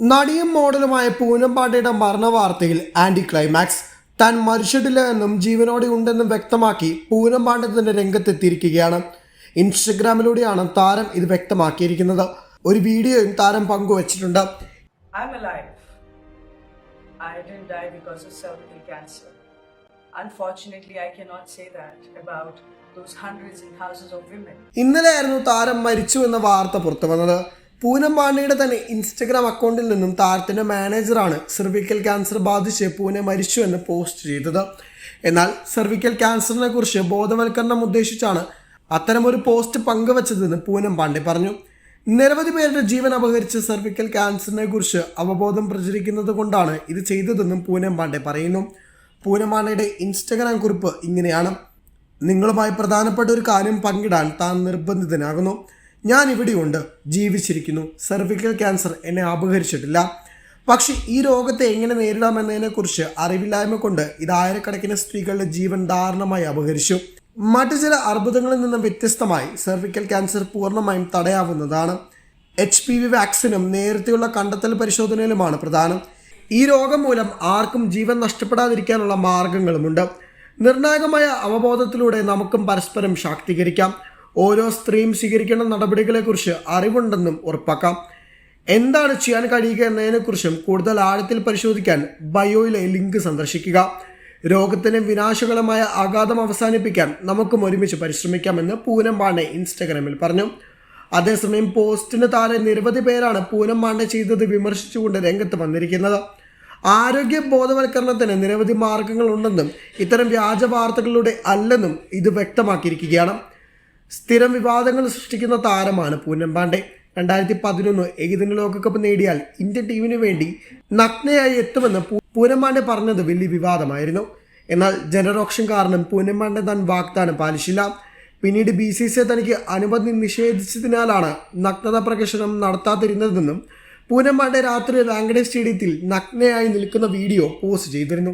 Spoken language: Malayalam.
നടിയും മോഡലുമായ പൂനം പാണ്ഡെയുടെ മരണവാർത്തയിൽ ആന്റി ക്ലൈമാക്സ് താൻ മരിച്ചിട്ടില്ല എന്നും ജീവനോടെ ഉണ്ടെന്നും വ്യക്തമാക്കി പൂനം പാണ്ഡെ തന്നെ രംഗത്തെത്തിയിരിക്കുകയാണ് ഇൻസ്റ്റഗ്രാമിലൂടെയാണ് താരം ഇത് വ്യക്തമാക്കിയിരിക്കുന്നത് ഒരു വീഡിയോയും താരം പങ്കുവച്ചിട്ടുണ്ട് I'm alive. I didn't die because of cervical cancer. Unfortunately, I cannot say that about those hundreds and thousands of women. ഇന്നലെയായിരുന്നു താരം മരിച്ചു എന്ന വാർത്ത പുറത്തു വന്നത് പൂനം പാണ്ഡെയുടെ തന്നെ ഇൻസ്റ്റഗ്രാം അക്കൗണ്ടിൽ നിന്നും താരത്തിന്റെ മാനേജറാണ് സെർവിക്കൽ ക്യാൻസർ ബാധിച്ച് പൂനെ മരിച്ചു എന്ന് പോസ്റ്റ് ചെയ്തത്. എന്നാൽ സെർവിക്കൽ ക്യാൻസറിനെ കുറിച്ച് ബോധവൽക്കരണം ഉദ്ദേശിച്ചാണ് അത്തരമൊരു പോസ്റ്റ് പങ്കുവച്ചതെന്ന് പൂനം പാണ്ഡെ പറഞ്ഞു. നിരവധി പേരുടെ ജീവൻ അപഹരിച്ച സെർവിക്കൽ ക്യാൻസറിനെ കുറിച്ച് അവബോധം പ്രചരിക്കുന്നത് കൊണ്ടാണ് ഇത് ചെയ്തതെന്നും പൂനം പാണ്ഡെ പറയുന്നു. പൂനം പാണ്ഡയുടെ ഇൻസ്റ്റഗ്രാം കുറിപ്പ് ഇങ്ങനെയാണ്. നിങ്ങളുമായി പ്രധാനപ്പെട്ട ഒരു കാര്യം പങ്കിടാൻ താൻ നിർബന്ധിതനാകുന്നു. ഞാൻ ഇവിടെയുണ്ട് ജീവിച്ചിരിക്കുന്നു. സെർവിക്കൽ ക്യാൻസർ എന്നെ അപഹരിച്ചിട്ടില്ല. പക്ഷേ ഈ രോഗത്തെ എങ്ങനെ നേരിടാമെന്നതിനെക്കുറിച്ച് അറിവില്ലായ്മ കൊണ്ട് ഇത് ആയിരക്കണക്കിന് സ്ത്രീകളുടെ ജീവൻ ദാരുണമായി അപഹരിച്ചു. മറ്റു ചില അർബുദങ്ങളിൽ നിന്നും വ്യത്യസ്തമായി സെർവിക്കൽ ക്യാൻസർ പൂർണമായും തടയാവുന്നതാണ്. എച്ച് പി വി വാക്സിനും നേരത്തെയുള്ള കണ്ടെത്തൽ പരിശോധനയിലുമാണ് പ്രധാനം. ഈ രോഗം മൂലം ആർക്കും ജീവൻ നഷ്ടപ്പെടാതിരിക്കാനുള്ള മാർഗങ്ങളുമുണ്ട്. നിർണായകമായ അവബോധത്തിലൂടെ നമുക്കും പരസ്പരം ശാക്തീകരിക്കാം. ഓരോ സ്ത്രീയും സ്വീകരിക്കേണ്ട നടപടികളെക്കുറിച്ച് അറിവുണ്ടെന്നും ഉറപ്പാക്കാം. എന്താണ് ചെയ്യാൻ കഴിയുക എന്നതിനെക്കുറിച്ചും കൂടുതൽ ആഴത്തിൽ പരിശോധിക്കാൻ ബയോയിലെ ലിങ്ക് സന്ദർശിക്കുക. രോഗത്തിന് വിനാശകരമായ ആഘാതം അവസാനിപ്പിക്കാൻ നമുക്കും ഒരുമിച്ച് പരിശ്രമിക്കാമെന്ന് പൂനം പാണ്ഡെ ഇൻസ്റ്റഗ്രാമിൽ പറഞ്ഞു. അതേസമയം പോസ്റ്റിന് താഴെ നിരവധി പേരാണ് പൂനം പാണ്ഡെ ചെയ്തത് വിമർശിച്ചുകൊണ്ട് രംഗത്ത് വന്നിരിക്കുന്നത്. ആരോഗ്യ ബോധവൽക്കരണത്തിന് നിരവധി മാർഗങ്ങളുണ്ടെന്നും ഇത്തരം വ്യാജ വാർത്തകളിലൂടെ അല്ലെന്നും ഇത് വ്യക്തമാക്കിയിരിക്കുകയാണ്. സ്ഥിരം വിവാദങ്ങൾ സൃഷ്ടിക്കുന്ന താരമാണ് പൂനം പാണ്ഡെ. രണ്ടായിരത്തി പതിനൊന്ന് ഏകദിന ലോകകപ്പ് നേടിയാൽ ഇന്ത്യൻ ടീമിനു വേണ്ടി നഗ്നയായി എത്തുമെന്ന് പൂനം പാണ്ഡെ പറഞ്ഞത് വലിയ വിവാദമായിരുന്നു. എന്നാൽ ജനരോക്ഷം കാരണം പൂനം പാണ്ഡെ താൻ വാഗ്ദാനം പാലിച്ചില്ല. പിന്നീട് ബി സി സി തനിക്ക് അനുമതി നിഷേധിച്ചതിനാലാണ് നഗ്നത പ്രകടനം നടത്താതിരുന്നതെന്നും പൂനം പാണ്ഡെ രാത്രി വാങ്കഡേ സ്റ്റേഡിയത്തിൽ നഗ്നയായി നിൽക്കുന്ന വീഡിയോ പോസ്റ്റ് ചെയ്തിരുന്നു.